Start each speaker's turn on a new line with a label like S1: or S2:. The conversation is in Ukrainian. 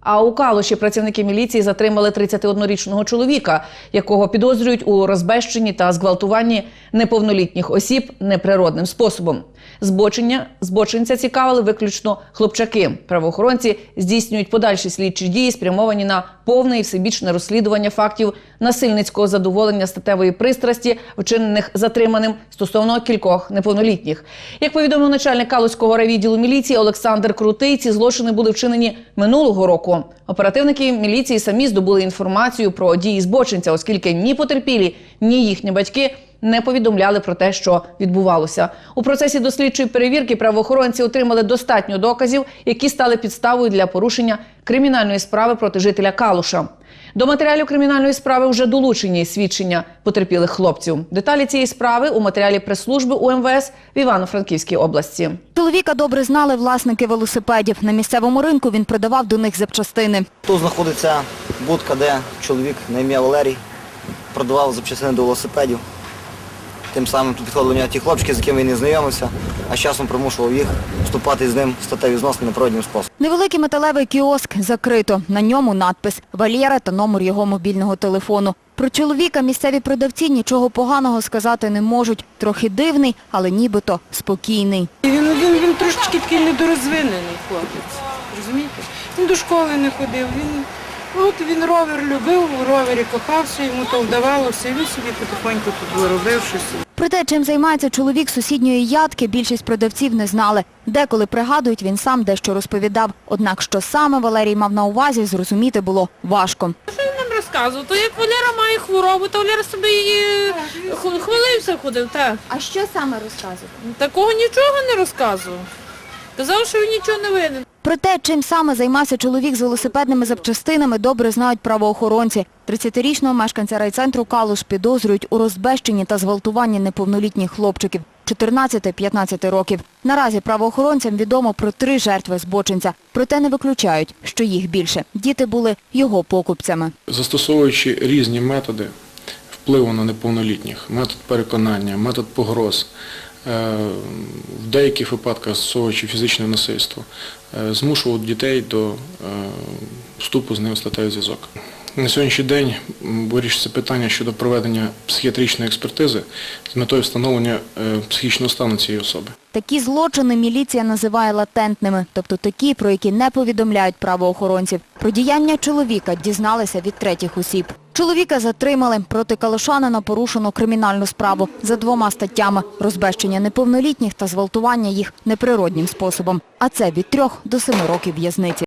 S1: А у Калуші працівники міліції затримали 31-річного чоловіка, якого підозрюють у розбещенні та зґвалтуванні неповнолітніх осіб неприродним способом. Збочення збочинця цікавили виключно хлопчаки. Правоохоронці здійснюють подальші слідчі дії, спрямовані на повне і всебічне розслідування фактів насильницького задоволення статевої пристрасті, вчинених затриманим стосовно кількох неповнолітніх. Як повідомив начальник Калузького райвідділу міліції Олександр Крутий, ці злочини були вчинені минулого року. Оперативники міліції самі здобули інформацію про дії збочинця, оскільки ні потерпілі, ні їхні батьки не повідомляли про те, що відбувалося. У процесі дослідчої перевірки правоохоронці отримали достатньо доказів, які стали підставою для порушення кримінальної справи проти жителя Калуша. До матеріалів кримінальної справи вже долучені свідчення потерпілих хлопців. Деталі цієї справи у матеріалі прес-служби УМВС в Івано-Франківській області.
S2: Чоловіка добре знали власники велосипедів. На місцевому ринку він продавав до них запчастини.
S3: Тут знаходиться будка, де чоловік на ім'я Валерій продавав запчастини до велосипедів. Тим самим тут підходили до нього ті хлопчики, з якими він не знайомився, а з часом примушував їх вступати з ним в статеві зносини неприроднім способом.
S2: Невеликий металевий кіоск закрито. На ньому надпис «Валєра» та номер його мобільного телефону. Про чоловіка місцеві продавці нічого поганого сказати не можуть. Трохи дивний, але нібито спокійний.
S4: Він, він, він трошечки такий недорозвинений хлопець. Розумієте? Він до школи не ходив. Він, от він ровер любив, у ровері кохався, йому то вдавалося, і він собі потихоньку тут робив щось.
S2: Про те, чим займається чоловік сусідньої ядки, більшість продавців не знали. Деколи пригадують, він сам дещо розповідав. Однак, що саме Валерій мав на увазі, зрозуміти було важко.
S5: Що він нам розказував? То як Валера має хворобу, то Валера собі і хв- хвалився ходив, так.
S2: А що саме розказував?
S5: Такого нічого не розказував. Казав, що він нічого не винен.
S2: Про те, чим саме займався чоловік з велосипедними запчастинами, добре знають правоохоронці. 30-річного мешканця райцентру Калуш підозрюють у розбещенні та зґвалтуванні неповнолітніх хлопчиків 14-15 років. Наразі правоохоронцям відомо про три жертви збочинця. Проте не виключають, що їх більше. Діти були його покупцями.
S6: застосовуючи різні методи впливу на неповнолітніх, метод переконання, метод погроз, в деяких випадках застосовуючи фізичне насильство, е, змушував дітей до е, вступу з ним в статевий зв'язок. На сьогоднішній день м, вирішується питання щодо проведення психіатричної експертизи з метою встановлення е, психічного стану цієї особи.
S2: Такі злочини міліція називає латентними, тобто такі, про які не повідомляють правоохоронців. Про діяння чоловіка дізналися від третіх осіб. Чоловіка затримали. Проти Калушанина порушено кримінальну справу за двома статтями – розбещення неповнолітніх та зґвалтування їх неприроднім способом. А це від трьох до семи років в'язниці.